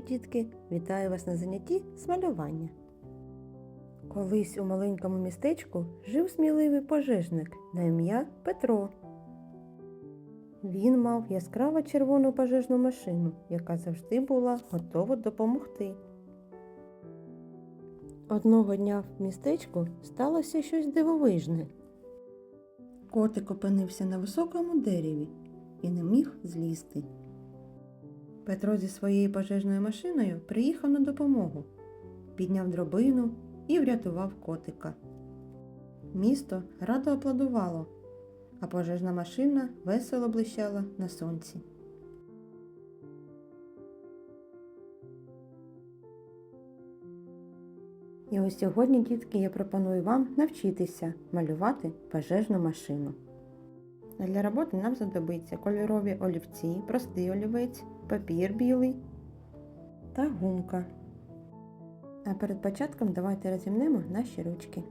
Привіт, дітки! Вітаю вас на занятті з малювання. Колись у маленькому містечку жив сміливий пожежник на ім'я Петро. Він мав яскраво червону пожежну машину, яка завжди була готова допомогти. Одного дня в містечку сталося щось дивовижне. Котик опинився на високому дереві і не міг злізти. Петро зі своєю пожежною машиною приїхав на допомогу, підняв дробину і врятував котика. Місто радо аплодувало, а пожежна машина весело блищала на сонці. І ось сьогодні, дітки, я пропоную вам навчитися малювати пожежну машину. Для роботи нам знадобиться кольорові олівці, простий олівець, папір білий та гумка. А перед початком давайте розімнемо наші ручки.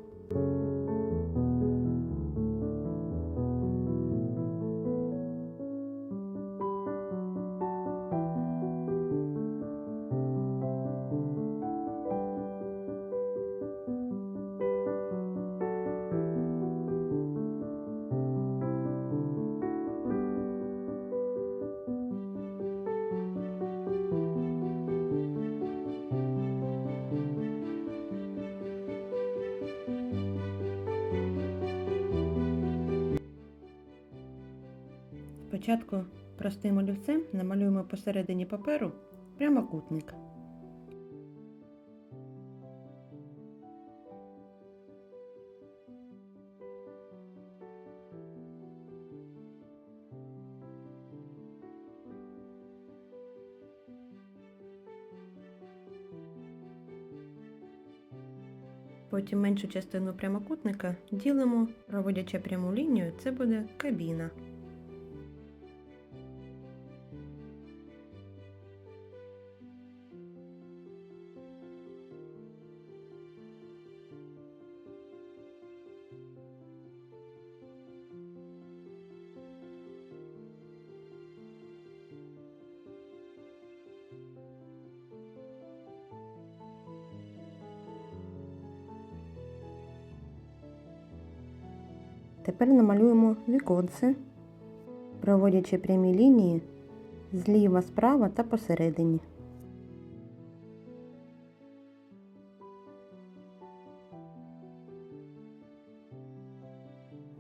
Спочатку простим олівцем намалюємо посередині паперу прямокутник. Потім меншу частину прямокутника ділимо, проводячи пряму лінію, це буде кабіна. Тепер намалюємо віконце, проводячи прямі лінії зліва, справа та посередині.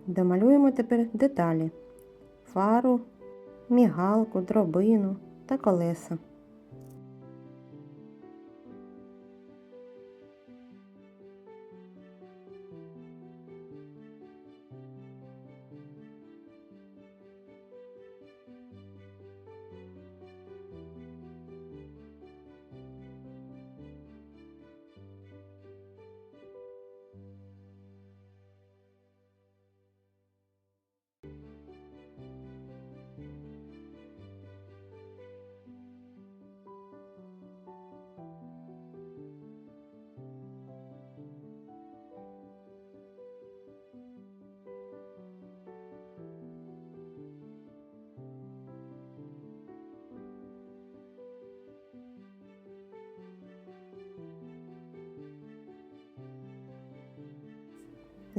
Домалюємо тепер деталі фару, мігалку, дробину та колеса.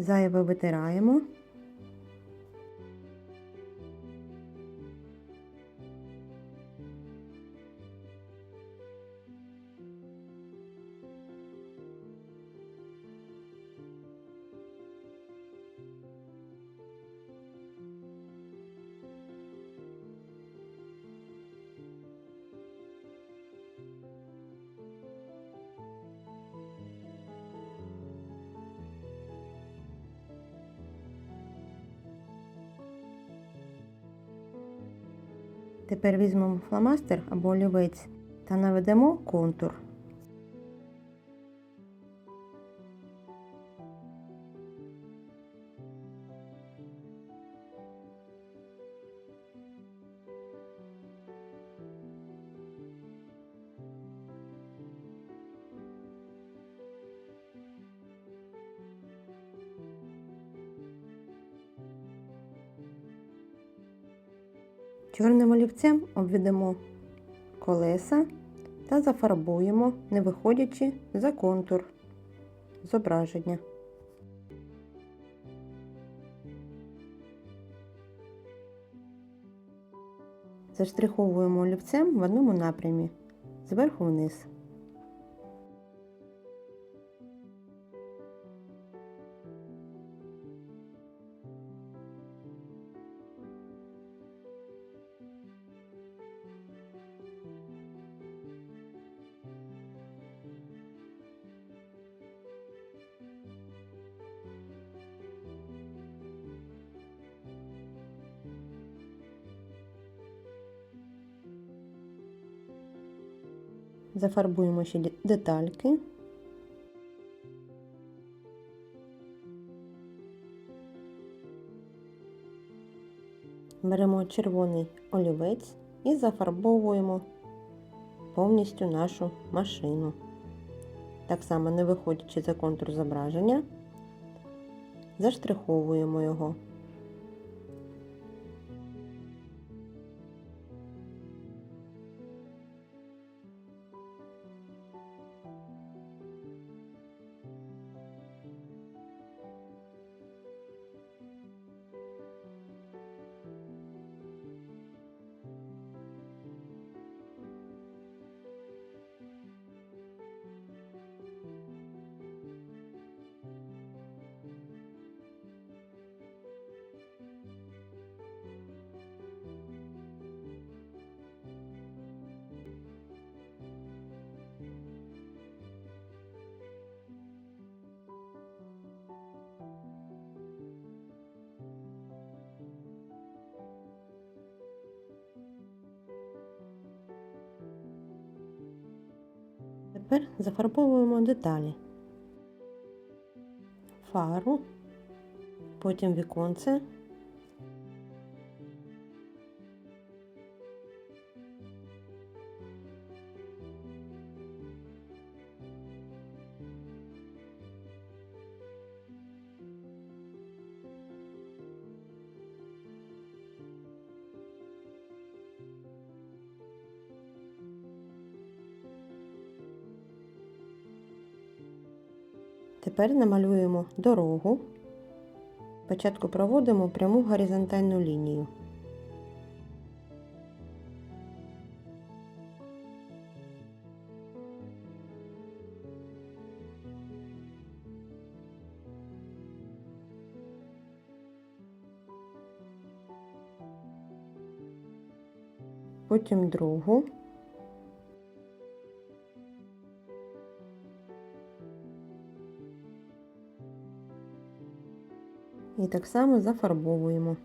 Зайве витираємо. Тепер візьмемо фломастер або олівець та наведемо контур. Чорним олівцем обведемо колеса та зафарбуємо, не виходячи за контур зображення. Заштриховуємо олівцем в одному напрямі зверху вниз. Зафарбуємо ще детальки. Беремо червоний олівець і зафарбовуємо повністю нашу машину. Так само, не виходячи за контур зображення, заштриховуємо його. Тепер зафарбовуємо деталі. Фару, потім віконце. Тепер намалюємо дорогу. Спочатку проводимо пряму горизонтальну лінію. Потім другу. І так само зафарбовуємо.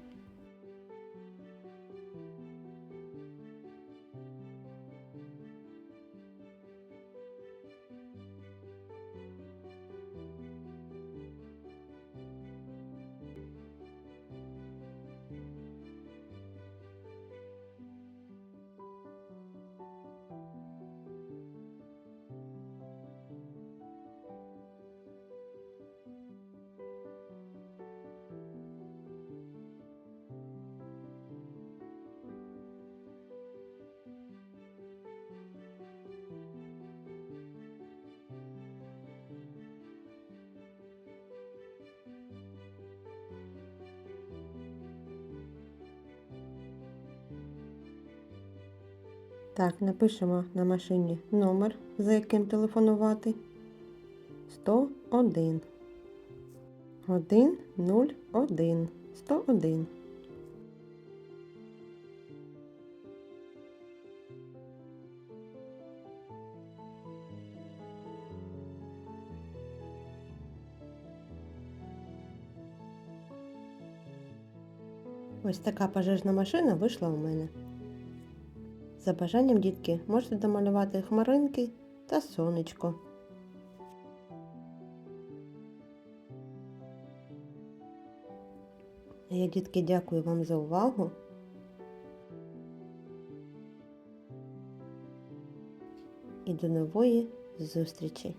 Так, напишемо на машині номер, за яким телефонувати. 101. 1, 0, 1. 101. Ось така пожежна машина вийшла у мене. За бажанням, дітки, можете домалювати хмаринки та сонечко. Я, дітки, дякую вам за увагу. І до нової зустрічі!